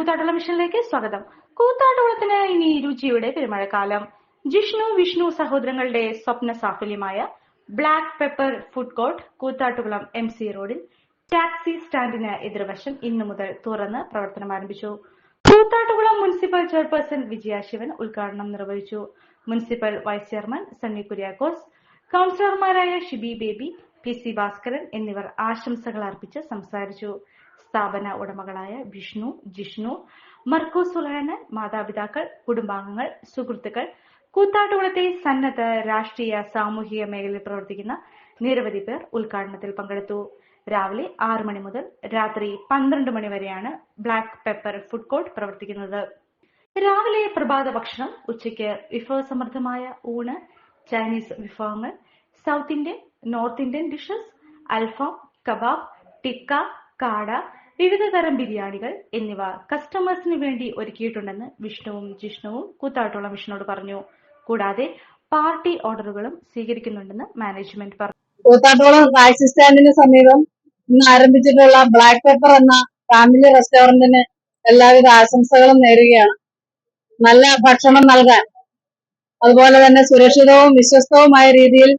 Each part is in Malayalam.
കൂത്താട്ടുള്ള മിഷനിലേക്ക് സ്വാഗതം. കൂത്താട്ടുളത്തിന് ഇനി രുചിയുടെ പെരുമഴക്കാലം. ജിഷ്ണു വിഷ്ണു സഹോദരങ്ങളുടെ സ്വപ്ന സാഫല്യമായ black pepper food court Koothattukulam M C റോഡിൽ ടാക്സി സ്റ്റാൻഡിന് എതിർവശം ഇന്നു മുതൽ തുറന്ന് പ്രവർത്തനം ആരംഭിച്ചു. കൂത്താട്ടുകുളം മുനിസിപ്പൽ ചെയർപേഴ്സൺ വിജയാശിവൻ ഉദ്ഘാടനം നിർവഹിച്ചു. Municipal vice chairman Sunny Kuriakose കൌൺസിലർമാരായ Shibi Baby P C Bhaskaran എന്നിവർ ആശംസകൾ അർപ്പിച്ച് സംസാരിച്ചു. സ്ഥാപന ഉടമകളായ വിഷ്ണു ജിഷ്ണു മർക്കോ സുലൈനൻ മാതാപിതാക്കൾ കുടുംബാംഗങ്ങൾ സുഹൃത്തുക്കൾ കൂത്താട്ടുകുളത്തെ സന്നദ്ധ രാഷ്ട്രീയ സാമൂഹിക മേഖലയിൽ പ്രവർത്തിക്കുന്ന നിരവധി പേർ ഉദ്ഘാടനത്തിൽ പങ്കെടുത്തു. രാവിലെ ആറ് മണി മുതൽ രാത്രി പന്ത്രണ്ട് മണി വരെയാണ് ബ്ലാക്ക് പെപ്പർ ഫുഡ് കോർട്ട് പ്രവർത്തിക്കുന്നത്. രാവിലെ പ്രഭാത ഭക്ഷണം ഉച്ചയ്ക്ക് വിഭവസമൃദ്ധമായ ഊണ് ചൈനീസ് വിഭവങ്ങൾ south Indian north Indian dishes alfaham kebab tikka കാട വിവിധ തരം ബിരിയാണികൾ എന്നിവ കസ്റ്റമേഴ്സിന് വേണ്ടി ഒരുക്കിയിട്ടുണ്ടെന്ന് വിഷ്ണുവും ജിഷ്ണുവും കൂത്താട്ടുള്ള മിഷനോട് പറഞ്ഞു. കൂടാതെ പാർട്ടി ഓർഡറുകളും സ്വീകരിക്കുന്നുണ്ടെന്ന് മാനേജ്മെന്റ് പറഞ്ഞു. കൂത്താട്ടോളം ടാക്സി സ്റ്റാൻഡിന് സമീപം ഇന്ന് ആരംഭിച്ചിട്ടുള്ള ബ്ലാക്ക് പെപ്പർ എന്ന ഫാമിലി റെസ്റ്റോറന്റിന് എല്ലാവിധ ആശംസകളും നേരുകയാണ്. നല്ല ഭക്ഷണം നൽകാൻ. അതുപോലെ തന്നെ സുരക്ഷിതവും വിശ്വസ്തവുമായ രീതിയിൽ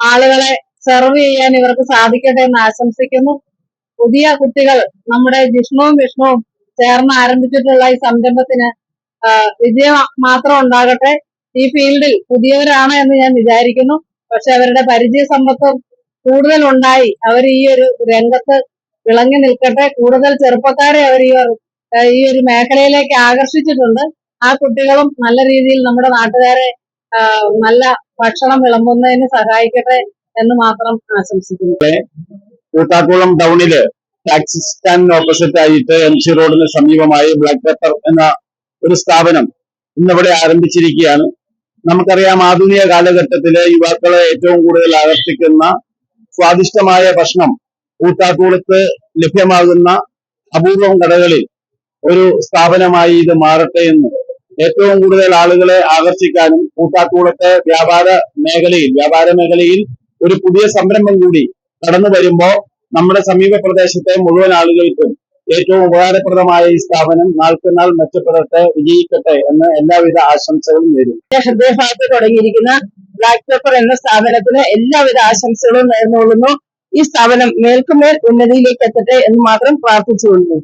ആളുകളെ സെർവ് ചെയ്യാൻ ഇവർക്ക് സാധിക്കട്ടെ എന്ന് ആശംസിക്കുന്നു. പുതിയ കുട്ടികൾ നമ്മുടെ ജിഷ്ണുവും വിഷ്ണുവും ചേർന്ന് ആരംഭിച്ചിട്ടുള്ള ഈ സംരംഭത്തിന് വിജയം മാത്രം ഉണ്ടാകട്ടെ. ഈ ഫീൽഡിൽ പുതിയവരാണ് എന്ന് ഞാൻ വിചാരിക്കുന്നു. പക്ഷെ അവരുടെ പരിചയ സമ്പത്തും കൂടുതൽ ഉണ്ടായി. അവർ ഈ ഒരു രംഗത്ത് വിളങ്ങി നിൽക്കട്ടെ. കൂടുതൽ ചെറുപ്പക്കാരെ അവർ ഈ ഈ ഒരു മേഖലയിലേക്ക് ആകർഷിച്ചിട്ടുണ്ട്. ആ കുട്ടികളും നല്ല രീതിയിൽ നമ്മുടെ നാട്ടുകാരെ നല്ല ഭക്ഷണം വിളമ്പുന്നതിന് സഹായിക്കട്ടെ എന്ന് മാത്രം ആശംസിക്കുന്നു. കൂത്താക്കുളം ടൗണിൽ ടാക്സി സ്റ്റാൻഡിന് ഓപ്പോസിറ്റ് ആയിട്ട് എം സി റോഡിന് സമീപമായി ബ്ലാക്ക് പെപ്പർ എന്ന ഒരു സ്ഥാപനം ഇന്നിവിടെ ആരംഭിച്ചിരിക്കുകയാണ്. നമുക്കറിയാം ആധുനിക കാലഘട്ടത്തിലെ യുവാക്കളെ ഏറ്റവും കൂടുതൽ ആകർഷിക്കുന്ന സ്വാദിഷ്ടമായ ഭക്ഷണം കൂത്താക്കുളത്ത് ലഭ്യമാകുന്ന അപൂർവം കടകളിൽ ഒരു സ്ഥാപനമായി ഇത് മാറട്ടെ എന്ന് ഏറ്റവും കൂടുതൽ ആളുകളെ ആകർഷിക്കാനും കൂട്ടാക്കൂടത്തെ വ്യാപാര മേഖലയിൽ വ്യാപാര മേഖലയിൽ ഒരു പുതിയ സംരംഭം കൂടി കടന്നു വരുമ്പോ നമ്മുടെ സമീപ പ്രദേശത്തെ മുഴുവൻ ആളുകൾക്കും ഏറ്റവും ഉപകാരപ്രദമായ ഈ സ്ഥാപനം നാൾക്കുനാൾ മെച്ചപ്പെടട്ടെ വിജയിക്കട്ടെ എന്ന് എല്ലാവിധ ആശംസകളും നേരും ഹൃദയഭാഗത്ത് തുടങ്ങിയിരിക്കുന്ന ബ്ലാക്ക് പേപ്പർ എന്ന സ്ഥാപനത്തിന് എല്ലാവിധ ആശംസകളും നേർന്നുകൊള്ളുന്നു. ഈ സ്ഥാപനം മേൽക്കുമേൽ ഉന്നതിയിലേക്ക് എത്തട്ടെ എന്ന് മാത്രം പ്രാർത്ഥിച്ചുകൊള്ളുന്നു